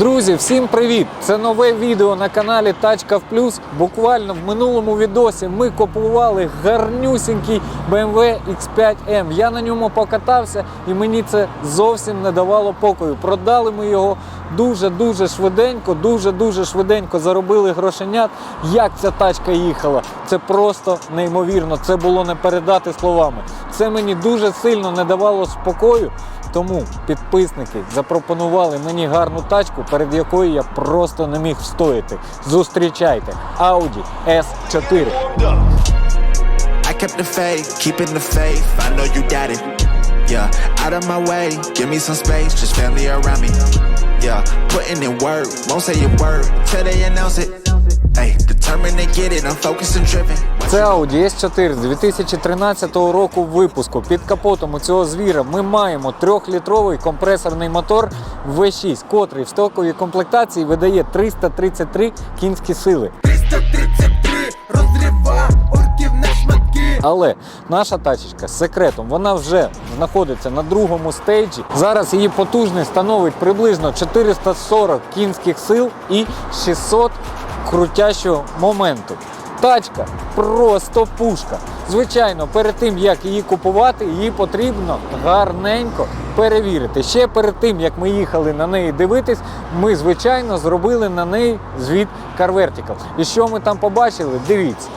Друзі, всім привіт! Це нове відео на каналі Тачка в Плюс. Буквально в минулому відосі ми купували гарнюсінький BMW X5M. Я на ньому покатався і мені це зовсім не давало покою. Продали ми його дуже-дуже швиденько, дуже-дуже швиденько заробили грошенят. Як ця тачка їхала? Це просто неймовірно. Це було не передати словами. Це мені дуже сильно не давало спокою. Тому підписники запропонували мені гарну тачку, перед якою я просто не міг встояти. Зустрічайте Audi S4. I kept the faith, keeping the faith. I know you got it. Yeah, out of my way, give me some space, just family around me. Yeah, putting in work, won't say a word till they announce it. Це Audi S4 з 2013 року випуску. Під капотом у цього звіра ми маємо трьохлітровий компресорний мотор V6, котрий в стоковій комплектації видає 333 кінські сили. 333 розрива орків на шматки. Але наша тачечка з секретом вона вже знаходиться на другому стейджі. Зараз її потужність становить приблизно 440 кінських сил і 600 крутящого моменту. Тачка просто пушка. Звичайно, перед тим як її купувати, її потрібно гарненько перевірити. Ще перед тим як ми їхали на неї дивитись, ми звичайно зробили на неї звіт Car Vertical. І що ми там побачили? Дивіться.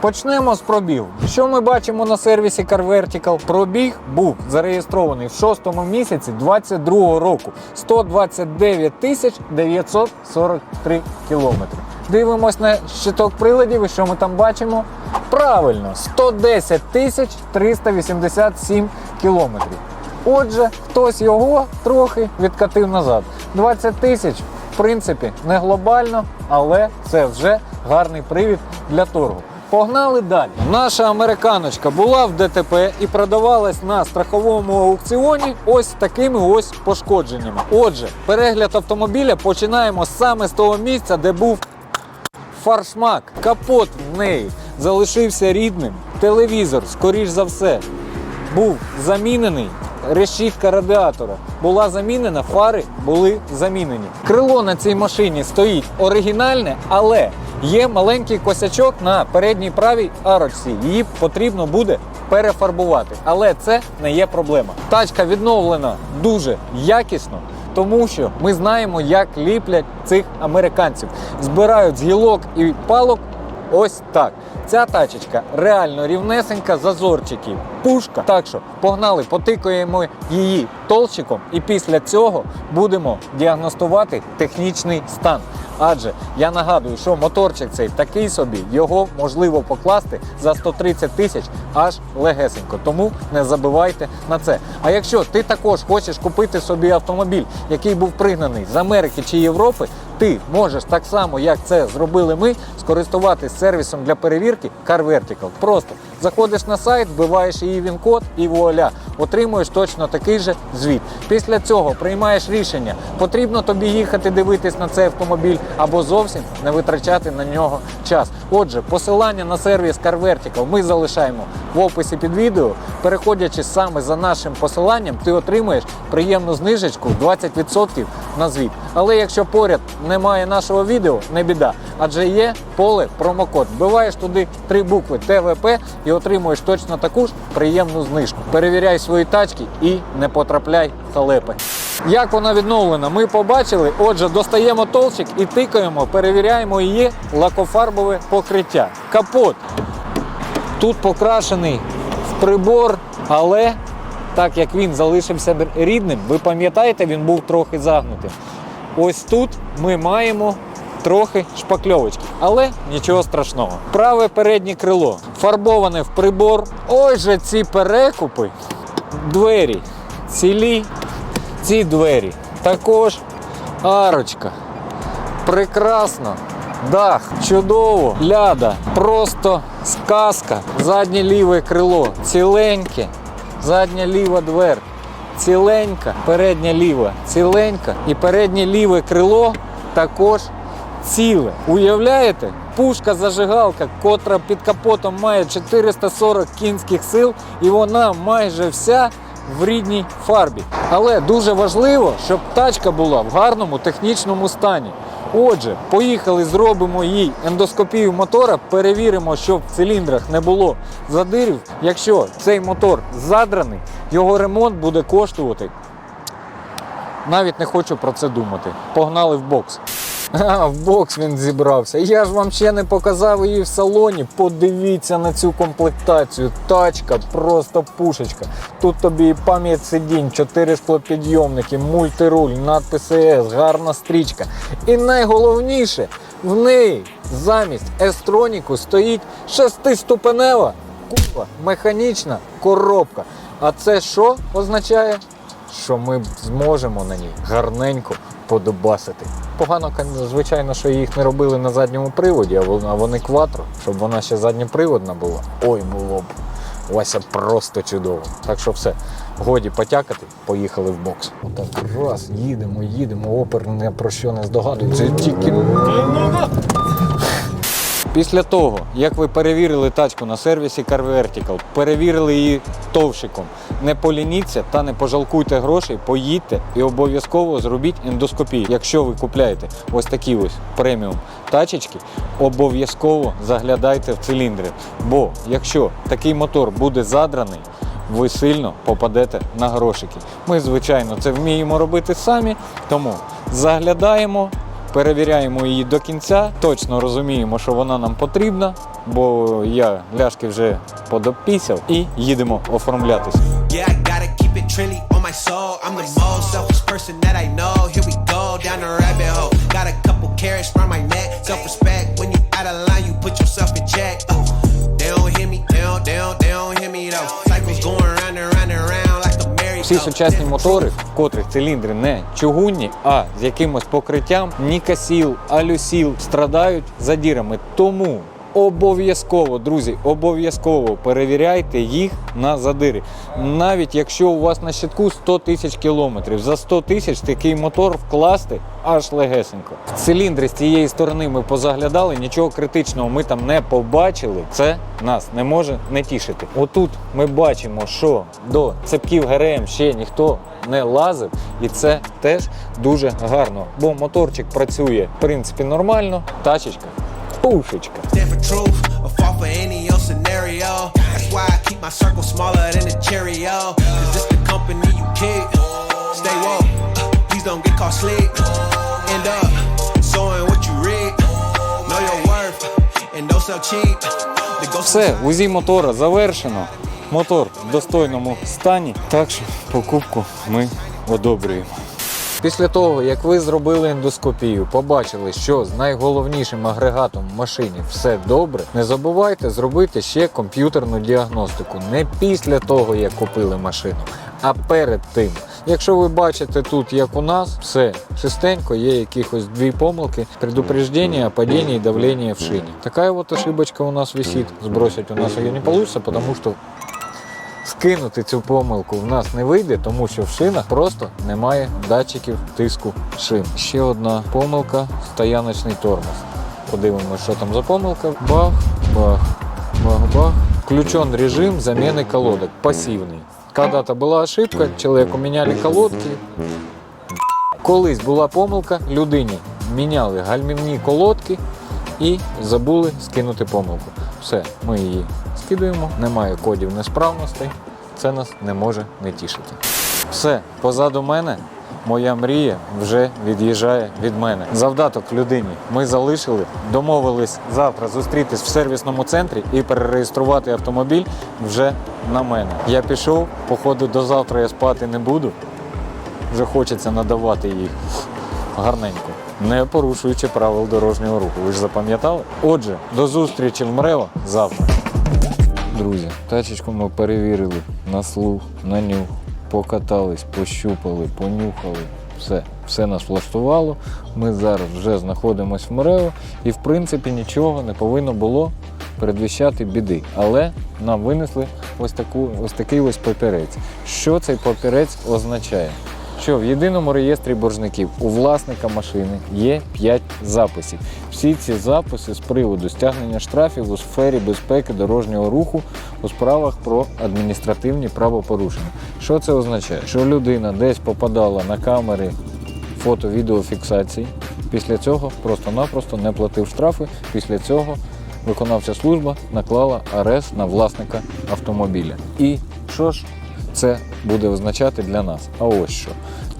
Почнемо з пробігу. Що ми бачимо на сервісі Car Vertical? Пробіг був зареєстрований в шостому місяці 22 року 129 тисяч 943 кілометри. Дивимось на щиток приладів, і що ми там бачимо? Правильно, 110 тисяч 387 кілометрів. Отже, хтось його трохи відкатив назад. 20 тисяч, в принципі, не глобально, але це вже гарний привід для торгу. Погнали далі. Наша американочка була в ДТП і продавалась на страховому аукціоні ось такими ось пошкодженнями. Отже, перегляд автомобіля починаємо саме з того місця, де був фаршмак. Капот в неї залишився рідним. Телевізор, скоріш за все, був замінений. Решітка радіатора була замінена, фари були замінені. Крило на цій машині стоїть оригінальне, але є маленький косячок на передній правій арочці. Її потрібно буде перефарбувати. Але це не є проблема. Тачка відновлена дуже якісно. Тому що ми знаємо, як ліплять цих американців. Збирають з гілок і палок ось так. Ця тачечка реально рівнесенька, зазорчиків, пушка. Так що погнали, потикаємо її толчиком, і після цього будемо діагностувати технічний стан. Адже я нагадую, що моторчик цей такий собі, його можливо покласти за 130 тисяч аж легесенько. Тому не забивайте на це. А якщо ти також хочеш купити собі автомобіль, який був пригнаний з Америки чи Європи, ти можеш так само, як це зробили ми, скористуватись сервісом для перевірки Car Vertical. Просто заходиш на сайт, вбиваєш її він-код і вуаля, отримуєш точно такий же звіт. Після цього приймаєш рішення, потрібно тобі їхати дивитись на цей автомобіль або зовсім не витрачати на нього час. Отже, посилання на сервіс Car Vertical ми залишаємо в описі під відео. Переходячи саме за нашим посиланням, ти отримуєш приємну знижечку 20% на звіт. Але якщо поряд немає нашого відео, не біда, адже є поле промокод. Вбиваєш туди три букви ТВП і отримуєш точно таку ж приємну знижку. Перевіряй свої тачки і не потрапляй в халепи. Як вона відновлена, ми побачили. Отже, достаємо толчик і тикаємо, перевіряємо її лакофарбове покриття. Капот тут покрашений в прибор, але так як він залишився рідним, ви пам'ятаєте, він був трохи загнутим. Ось тут ми маємо трохи шпакльовочки, але нічого страшного. Праве переднє крило фарбоване в прибор. Ось же ці перекупи, двері цілі, ці двері також арочка. Прекрасно. Дах, чудово, ляда, просто сказка. Заднє ліве крило ціленьке, задня ліва двер ціленька, передня ліва ціленька і переднє ліве крило також ціле. Уявляєте? Пушка зажигалка, котра під капотом має 440 кінських сил, і вона майже вся в рідній фарбі. Але дуже важливо, щоб тачка була в гарному технічному стані. Отже, поїхали, зробимо їй ендоскопію мотора, перевіримо, щоб в циліндрах не було задирів. Якщо цей мотор задраний, його ремонт буде коштувати. Навіть не хочу про це думати. Погнали в бокс. А, в бокс він зібрався. Я ж вам ще не показав її в салоні. Подивіться на цю комплектацію. Тачка, просто пушечка. Тут тобі і пам'ять сидінь, 4 склопідйомники, мультируль, надпис ЕС, гарна стрічка. І найголовніше, в неї замість естроніку стоїть шестиступенева купа, механічна коробка. А це що означає? Що ми зможемо на ній гарненько подобасити. Погано, звичайно, що їх не робили на задньому приводі, а вони кватро, щоб вона ще задньоприводна була. Ой, було б. Вася просто чудово. Так що все, годі потякати, поїхали в бокс. Отак раз, їдемо, їдемо, опер не про що не здогадується. Тільки Після того, як ви перевірили тачку на сервісі Car Vertical, перевірили її товщиком, не полініться та не пожалкуйте грошей, поїдьте і обов'язково зробіть ендоскопію. Якщо ви купляєте ось такі ось преміум тачечки, обов'язково заглядайте в циліндри. Бо якщо такий мотор буде задраний, ви сильно попадете на грошики. Ми, звичайно, це вміємо робити самі, тому заглядаємо, перевіряємо її до кінця, точно розуміємо, що вона нам потрібна, бо я ляшки вже подопісяв і їдемо. Uh, they don't, they don't hear me though. Всі сучасні мотори, в котрих циліндри не чугунні, а з якимось покриттям, нікасіл, алюсіл страдають задірами. Тому обов'язково, друзі, обов'язково перевіряйте їх на задири. Навіть якщо у вас на щитку 100 тисяч кілометрів, за 100 тисяч такий мотор вкласти аж легесенько. В циліндри з цієї сторони ми позаглядали, нічого критичного ми там не побачили. Це нас не може не тішити. Отут ми бачимо, що до цепків ГРМ ще ніхто не лазив, і це теж дуже гарно. Бо моторчик працює в принципі нормально, тачечка. Uh, ghost Все, УЗІ мотора завершено. Мотор в достойному стані. Так що покупку ми одобрюємо. Після того, як ви зробили ендоскопію, побачили, що з найголовнішим агрегатом в машині все добре, не забувайте зробити ще комп'ютерну діагностику. Не після того, як купили машину, а перед тим. Якщо ви бачите тут, як у нас, все чистенько, є якихось дві помилки, предупреждение о падении давления в шине. Такая вот ошибочка у нас висит. Сбросить у нас ее не получится, потому что скинути цю помилку в нас не вийде, тому що в шинах просто немає датчиків тиску шин. Ще одна помилка стояночний тормоз. Подивимося, що там за помилка. Бах, бах, бах, бах. Включен режим замены колодок, пассивный. Когда-то была ошибка, человеку меняли колодки. Колись була помилка, людині міняли гальмівні колодки і забули скинути помилку. Все, ми її скидуємо, немає кодів несправностей, це нас не може не тішити. Все, позаду мене моя мрія вже від'їжджає від мене. Завдаток людині ми залишили, домовились завтра зустрітись в сервісному центрі і перереєструвати автомобіль вже на мене. Я пішов, походу до завтра я спати не буду. Вже хочеться надавати їх гарненько, не порушуючи правил дорожнього руху. Ви ж запам'ятали? Отже, до зустрічі в МРЕВО завтра. Друзі, тачечку ми перевірили на слух, на нюх, покатались, пощупали, понюхали. Все, все нас влаштувало. Ми зараз вже знаходимося в МРЕВО і, в принципі, нічого не повинно було передвіщати біди. Але нам винесли ось, таку, ось такий ось папірець. Що цей папірець означає? Що в єдиному реєстрі боржників у власника машини є 5 записів. Всі ці записи з приводу стягнення штрафів у сфері безпеки дорожнього руху у справах про адміністративні правопорушення. Що це означає? Що людина десь попадала на камери фото-відеофіксації, після цього просто-напросто не платив штрафи, після цього виконавча служба наклала арешт на власника автомобіля. І що ж це буде означати для нас? А ось що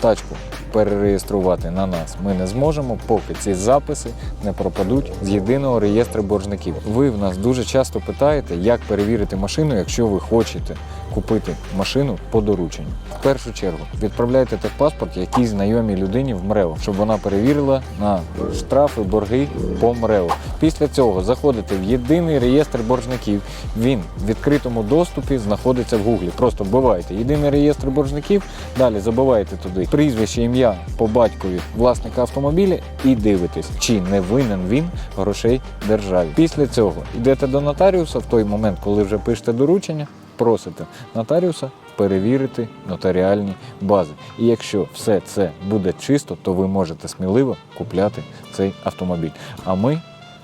тачку перереєструвати на нас ми не зможемо, поки ці записи не пропадуть з єдиного реєстру боржників. Ви в нас дуже часто питаєте, як перевірити машину, якщо ви хочете купити машину по дорученню. В першу чергу відправляйте техпаспорт якійсь знайомій людині в МРЕО, щоб вона перевірила на штрафи, борги по МРЕО. Після цього заходите в єдиний реєстр боржників. Він в відкритому доступі знаходиться в Гуглі. Просто вбиваєте єдиний реєстр боржників, далі забиваєте туди прізвище, ім'я по батькові власника автомобіля і дивитесь, чи не винен він грошей державі. Після цього йдете до нотаріуса в той момент, коли вже пишете доручення, просите нотаріуса перевірити нотаріальні бази. І якщо все це буде чисто, то ви можете сміливо купляти цей автомобіль. А ми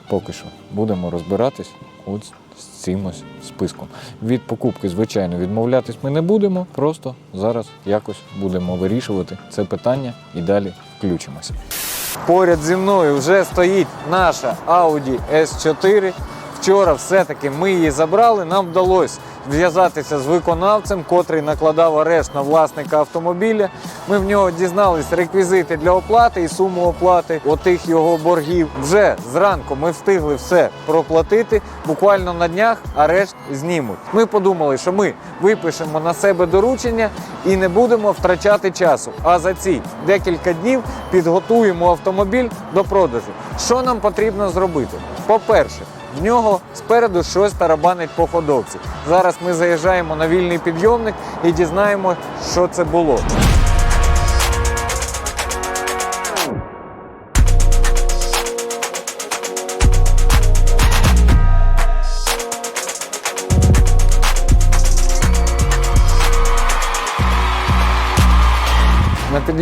поки що будемо розбиратись от з цим ось списком. Від покупки, звичайно, відмовлятись ми не будемо, просто зараз якось будемо вирішувати це питання і далі включимося. Поряд зі мною вже стоїть наша Audi S4. Вчора все-таки ми її забрали. Нам вдалося зв'язатися з виконавцем, котрий накладав арешт на власника автомобіля. Ми в нього дізнались реквізити для оплати і суму оплати отих його боргів. Вже зранку ми встигли все проплатити. Буквально на днях арешт знімуть. Ми подумали, що ми випишемо на себе доручення і не будемо втрачати часу. А за ці декілька днів підготуємо автомобіль до продажу. Що нам потрібно зробити? По-перше, в нього спереду щось тарабанить по ходовці. Зараз ми заїжджаємо на вільний підйомник і дізнаємо, що це було.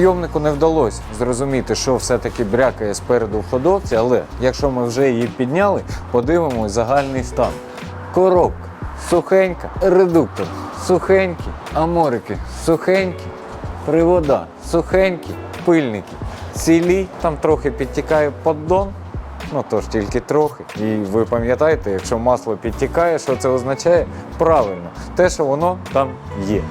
Підйомнику не вдалося зрозуміти, що все-таки брякає спереду в ходовці, але якщо ми вже її підняли, подивимось загальний стан. Коробка сухенька, редуктор сухенький, аморики сухенькі, привода сухенькі, пильники цілі, там трохи підтікає поддон. Ну тож тільки трохи. І ви пам'ятаєте, якщо масло підтікає, що це означає? Правильно, те, що воно там є.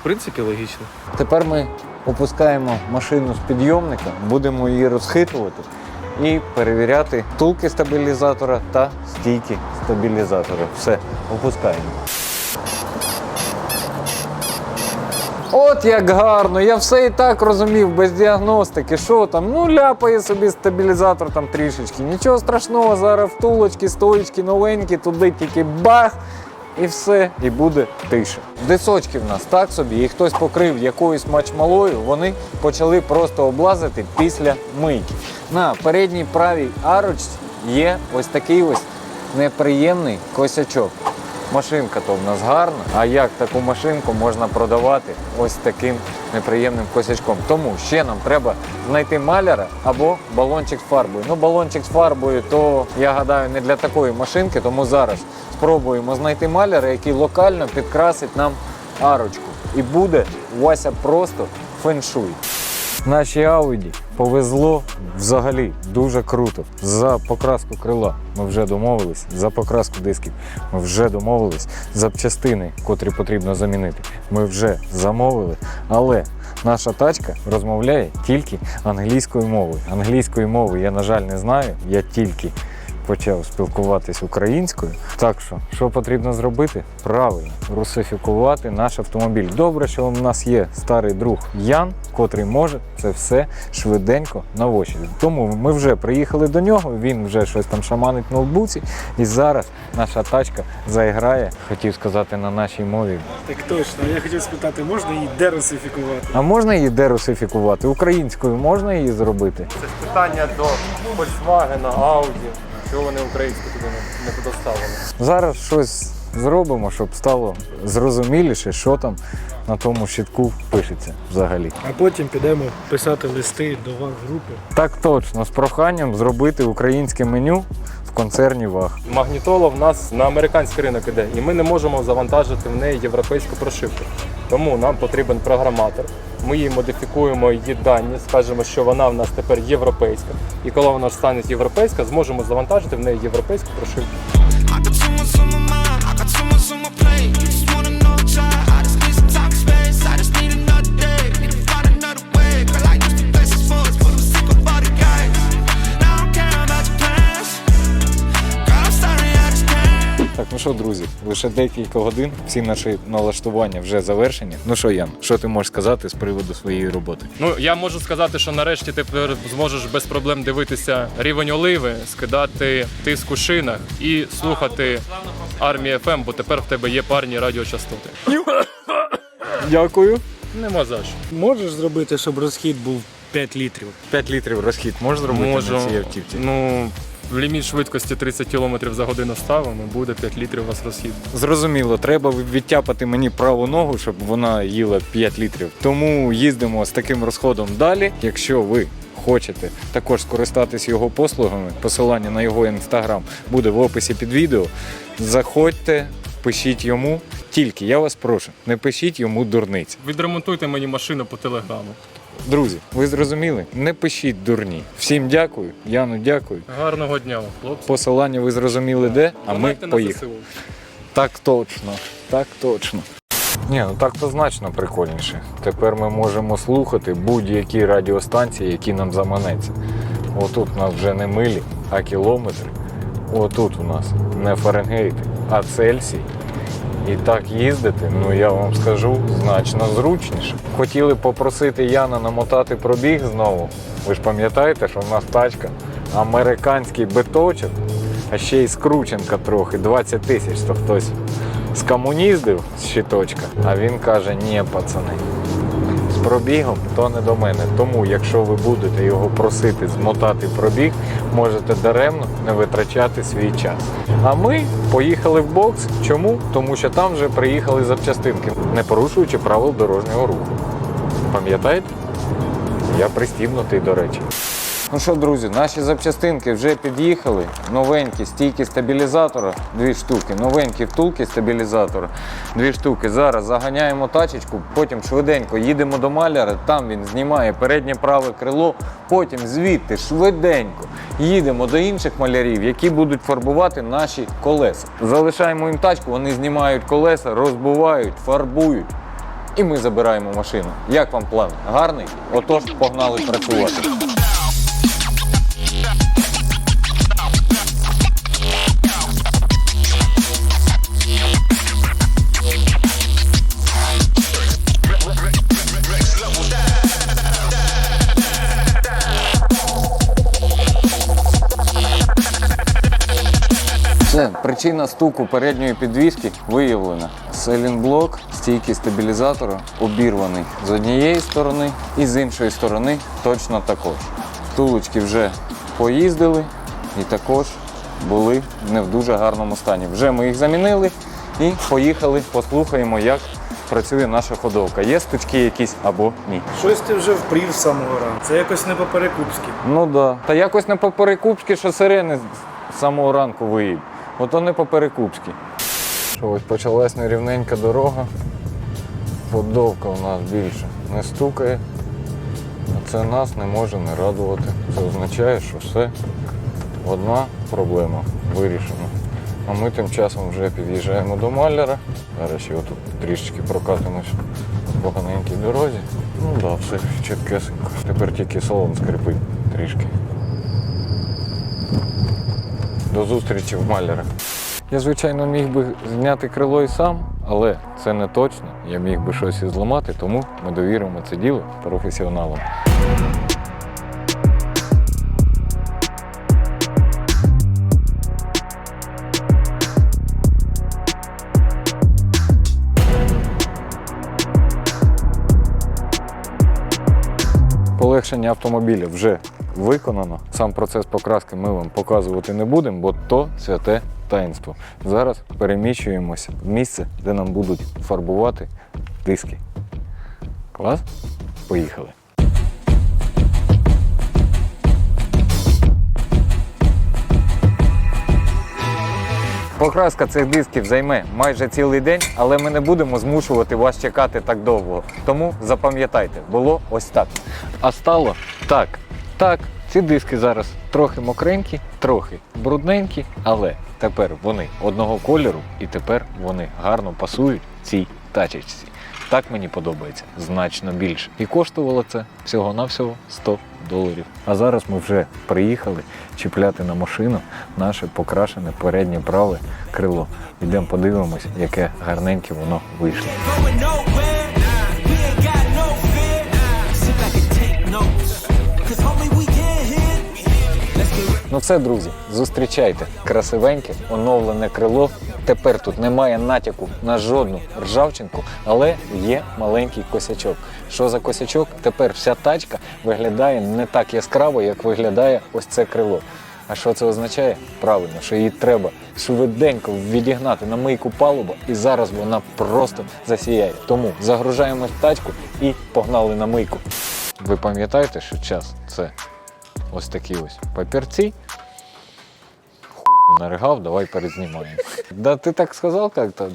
В принципі, логічно. Тепер ми опускаємо машину з підйомника, будемо її розхитувати і перевіряти втулки стабілізатора та стійки стабілізатора. Все, опускаємо. От як гарно, я все і так розумів без діагностики. Що там? Ну ляпає собі стабілізатор там трішечки. Нічого страшного, зараз втулочки, стоїчки новенькі, туди тільки бах. І все, і буде тиша. Дисочки в нас так собі, і хтось покрив якоюсь мачмалою, вони почали просто облазити після мийки. На передній правій арочці є ось такий ось неприємний косячок. Машинка то в нас гарна, а як таку машинку можна продавати ось таким неприємним косячком? Тому ще нам треба знайти маляра або балончик з фарбою. Ну, балончик з фарбою, то я гадаю, не для такої машинки, тому зараз спробуємо знайти маляра, який локально підкрасить нам арочку. І буде Вася просто феншуй. Нашій Ауді повезло взагалі дуже круто. За покраску крила ми вже домовились, за покраску дисків ми вже домовились, запчастини, котрі потрібно замінити, ми вже замовили. Але наша тачка розмовляє тільки англійською мовою. Англійської мови я, на жаль, не знаю. Я тільки почав спілкуватись українською. Так що, що потрібно зробити? Правильно, русифікувати наш автомобіль. Добре, що у нас є старий друг Ян, котрий може це все швиденько навощити. Тому ми вже приїхали до нього, він вже щось там шаманить в ноутбуці, і зараз наша тачка заіграє, хотів сказати на нашій мові. Так точно. Я хотів спитати, можна її дерусифікувати? А можна її дерусифікувати? Українською можна її зробити? Це ж питання до Volkswagen, Audi. Чого вони українську туди не, не доставили? Зараз щось зробимо, щоб стало зрозуміліше, що там на тому щитку пишеться взагалі. А потім підемо писати листи до ваг групи. Так точно, з проханням зробити українське меню в концерні ВАГ. Магнітола в нас на американський ринок іде, і ми не можемо завантажити в неї європейську прошивку. Тому нам потрібен програматор. Ми її модифікуємо її дані, скажемо, що вона в нас тепер європейська. І коли вона стане європейська, зможемо завантажити в неї європейську прошивку. Що, друзі, лише декілька годин, всі наші налаштування вже завершені. Ну що, Ян, що ти можеш сказати з приводу своєї роботи? Ну я можу сказати, що нарешті ти зможеш без проблем дивитися рівень оливи, скидати тиск у шинах і слухати армію ФМ, бо тепер в тебе є парні радіочастоти. Дякую. Нема за що. Можеш зробити, щоб розхід був 5 літрів? 5 літрів розхід можеш зробити Можу. на цій автівці? Ну, ліміт швидкості 30 км за годину ставимо, буде 5 літрів у вас розхід. Зрозуміло, треба відтяпати мені праву ногу, щоб вона їла 5 літрів. Тому їздимо з таким розходом далі. Якщо ви хочете також скористатись його послугами, посилання на його інстаграм буде в описі під відео. Заходьте, пишіть йому. Тільки я вас прошу, не пишіть йому дурниць. Відремонтуйте мені машину по телеграму. Друзі, ви зрозуміли? Не пишіть дурні. Всім дякую. Яну, дякую. Гарного дня, вам, хлопці. Посилання ви зрозуміли де, а ми Донайте на поїхали. ЗСУ. Так точно, так точно. Ні, ну так то значно прикольніше. Тепер ми можемо слухати будь-які радіостанції, які нам заманеться. Отут у нас вже не милі, а кілометри. Отут у нас не Фаренгейти, а Цельсій. І так їздити, ну я вам скажу, значно зручніше. Хотіли попросити Яна намотати пробіг знову. Ви ж пам'ятаєте, що в нас тачка американський биточок, а ще й скрученка трохи, 20 тисяч, то хтось скомуніздив з щиточка, а він каже, ні, пацани, пробігом то не до мене. Тому, якщо ви будете його просити змотати пробіг, можете даремно не витрачати свій час. А ми поїхали в бокс. Чому? Тому що там вже приїхали запчастинки, не порушуючи правил дорожнього руху. Пам'ятаєте? Я пристібнутий, до речі. Ну що, друзі, наші запчастинки вже під'їхали. Новенькі стійки стабілізатора, дві штуки, новенькі втулки стабілізатора, дві штуки. Зараз заганяємо тачечку, потім швиденько їдемо до маляра, там він знімає переднє праве крило, потім звідти швиденько їдемо до інших малярів, які будуть фарбувати наші колеса. Залишаємо їм тачку, вони знімають колеса, розбивають, фарбують. І ми забираємо машину. Як вам план? Гарний? Отож, погнали працювати. Причина стуку передньої підвіски виявлена. Селінблок, стійки стабілізатора обірваний з однієї сторони і з іншої сторони точно також. Втулочки вже поїздили і також були не в дуже гарному стані. Вже ми їх замінили і поїхали, послухаємо, як працює наша ходовка. Є стучки якісь або ні. Щось ти вже впрів з самого ранку. Це якось не по-перекупськи. Ну да. Та якось не по-перекупськи, що сирени з самого ранку виїдь. Ото не по-перекупськи. Ось почалась нерівненька дорога. Ходовка у нас більше не стукає. А це нас не може не радувати. Це означає, що все одна проблема вирішена. А ми тим часом вже під'їжджаємо до маляра. Зараз ще отут трішечки прокатимось по поганенькій дорозі. Ну так, да, все чіткесенько. Тепер тільки салон скрипить трішки. До зустрічі в Малярах. Я, звичайно, міг би зняти крило і сам, але це не точно. Я міг би щось і зламати, тому ми довіримо це діло професіоналам. Полегшення автомобіля вже виконано. Сам процес покраски ми вам показувати не будемо, бо то святе таїнство. Зараз переміщуємося в місце, де нам будуть фарбувати диски. Клас? Поїхали. Покраска цих дисків займе майже цілий день, але ми не будемо змушувати вас чекати так довго. Тому запам'ятайте, було ось так. А стало так. Так, ці диски зараз трохи мокренькі, трохи брудненькі, але тепер вони одного кольору і тепер вони гарно пасують цій тачечці. Так мені подобається значно більше. І коштувало це всього-навсього 100 доларів. А зараз ми вже приїхали чіпляти на машину наше покрашене переднє праве крило. Йдемо подивимось, яке гарненьке воно вийшло. Ну все, друзі, зустрічайте красивеньке, оновлене крило. Тепер тут немає натяку на жодну ржавчинку, але є маленький косячок. Що за косячок? Тепер вся тачка виглядає не так яскраво, як виглядає ось це крило. А що це означає? Правильно, що її треба швиденько відігнати на мийку палуба, і зараз вона просто засіяє. Тому загружаємось в тачку і погнали на мийку. Ви пам'ятаєте, що час це ось такі ось папірці. Хуй наригав, давай перезнімаємо. Да ти так сказав як-то.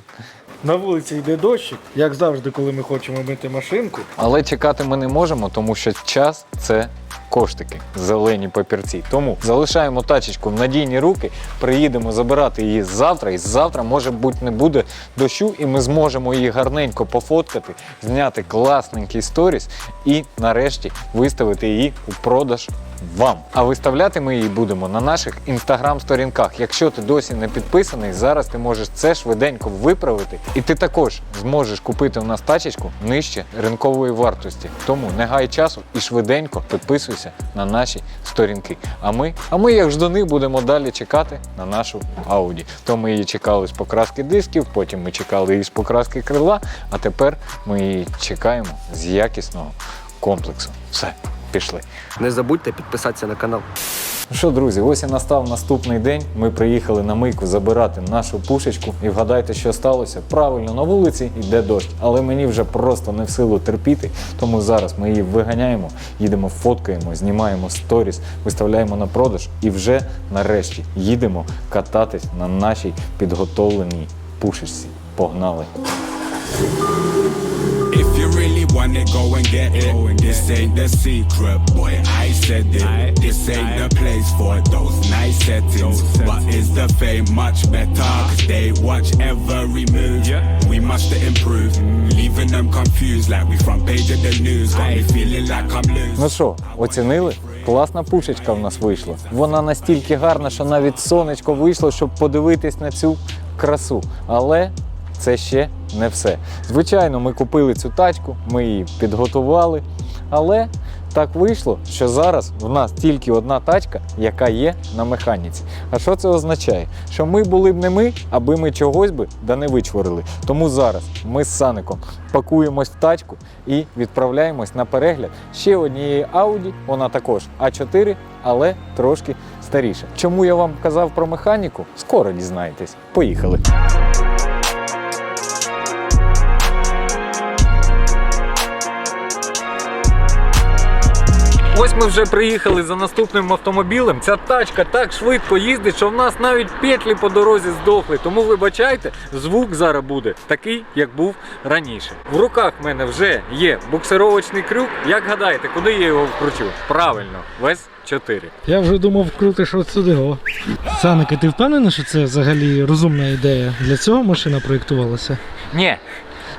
На вулиці йде дощик, як завжди, коли ми хочемо мити машинку. Але чекати ми не можемо, тому що час це коштики, зелені папірці. Тому залишаємо тачечку в надійні руки, приїдемо забирати її завтра, і завтра, може бути, не буде дощу, і ми зможемо її гарненько пофоткати, зняти класненький сторіс і нарешті виставити її у продаж. Вам. А виставляти ми її будемо на наших інстаграм-сторінках. Якщо ти досі не підписаний, зараз ти можеш це швиденько виправити. І ти також зможеш купити у нас тачечку нижче ринкової вартості. Тому не гай часу і швиденько підписуйся на наші сторінки. А ми, а ми, як ждуни, будемо далі чекати на нашу Ауді. То ми її чекали з покраски дисків, потім ми чекали її з покраски крила, а тепер ми її чекаємо з якісного комплексу. Все, пішли. Не забудьте підписатися на канал. Ну що, друзі, ось і настав наступний день. Ми приїхали на мийку забирати нашу пушечку. І вгадайте, що сталося? Правильно, на вулиці йде дощ, але мені вже просто не в силу терпіти. Тому зараз ми її виганяємо, їдемо, фоткаємо, знімаємо сторіс, виставляємо на продаж і вже нарешті їдемо кататись на нашій підготовленій пушечці. Погнали! It, go and get it. This ain't the secret, boy. I said it. This ain't the place for those nice settings. But is the fame much better? Cause they watch every move. We must improve. Leaving them confused like we front page of the news. Got me feeling like I'm losing. Ну що, оцінили? Класна пушечка в нас вийшла. Вона настільки гарна, що навіть сонечко вийшло, щоб подивитись на цю красу. Але це ще не все. Звичайно, ми купили цю тачку, ми її підготували. Але так вийшло, що зараз в нас тільки одна тачка, яка є на механіці. А що це означає? Що ми були б не ми, аби ми чогось би да не вичворили. Тому зараз ми з Саником пакуємось в тачку і відправляємось на перегляд ще однієї Audi. Вона також А4, але трошки старіша. Чому я вам казав про механіку? Скоро дізнаєтесь. Поїхали. Ось ми вже приїхали за наступним автомобілем. Ця тачка так швидко їздить, що в нас навіть петлі по дорозі здохли. Тому вибачайте, звук зараз буде такий, як був раніше. В руках в мене вже є буксировочний крюк. Як гадаєте, куди я його вкручу? Правильно, вес 4. Я вже думав вкрутиш от сюди. О. Саники, ти впевнений, що це взагалі розумна ідея? Для цього машина проєктувалася? Ні.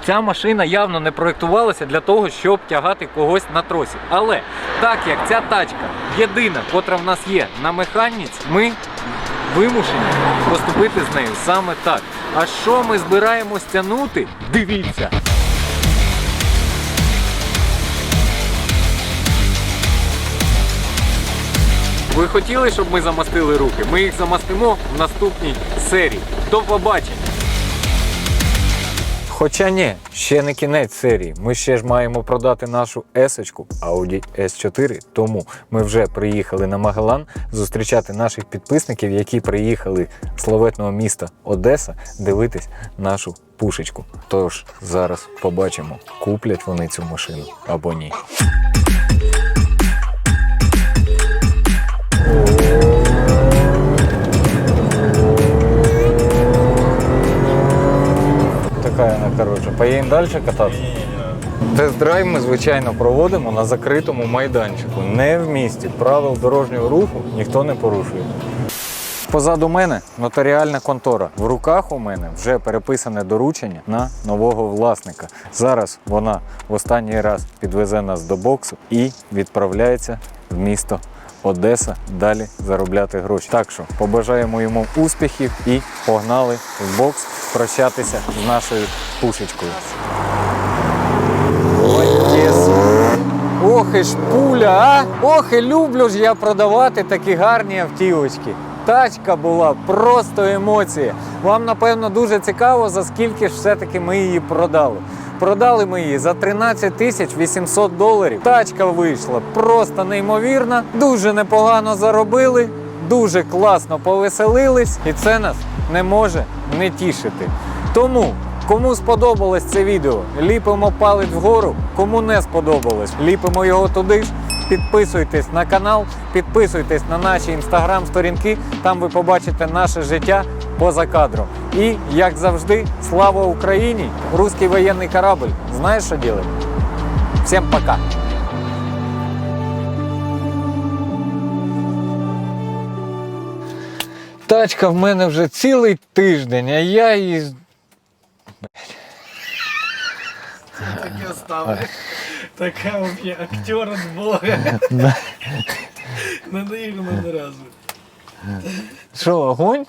Ця машина явно не проєктувалася для того, щоб тягати когось на тросі. Але так як ця тачка єдина, котра в нас є на механіці, ми вимушені поступити з нею саме так. А що ми збираємось тягнути? Дивіться! Ви хотіли, щоб ми замастили руки? Ми їх замастимо в наступній серії. До побачення! Хоча ні, ще не кінець серії. Ми ще ж маємо продати нашу есочку Audi S4. Тому ми вже приїхали на Магелан зустрічати наших підписників, які приїхали з славетного міста Одеса дивитись нашу пушечку. Тож зараз побачимо, куплять вони цю машину або ні. Така коротше. Поїдемо далі кататися? Тест-драйв ми, звичайно, проводимо на закритому майданчику, не в місті. Правил дорожнього руху ніхто не порушує. Позаду мене нотаріальна контора. В руках у мене вже переписане доручення на нового власника. Зараз вона в останній раз підвезе нас до боксу і відправляється в місто Одеса далі заробляти гроші. Так що побажаємо йому успіхів і погнали в бокс прощатися з нашою пушечкою. Ох і ж пуля, а! Ох і люблю ж я продавати такі гарні автівочки. Тачка була просто емоція. Вам, напевно, дуже цікаво, за скільки ж все-таки ми її продали. Продали ми її за 13 тисяч 800 доларів. Тачка вийшла просто неймовірна, дуже непогано заробили, дуже класно повеселились, і це нас не може не тішити. Тому Кому сподобалось це відео, ліпимо палець вгору. Кому не сподобалось, ліпимо його туди ж. Підписуйтесь на канал, підписуйтесь на наші інстаграм-сторінки. Там ви побачите наше життя поза кадром. І як завжди, слава Україні! Руський воєнний корабль. Знаєш, що робити? Всім пока! Тачка в мене вже цілий тиждень, а я її Таке. Така вообще актер от Бога. Не доїхав ні разу. Що, огонь?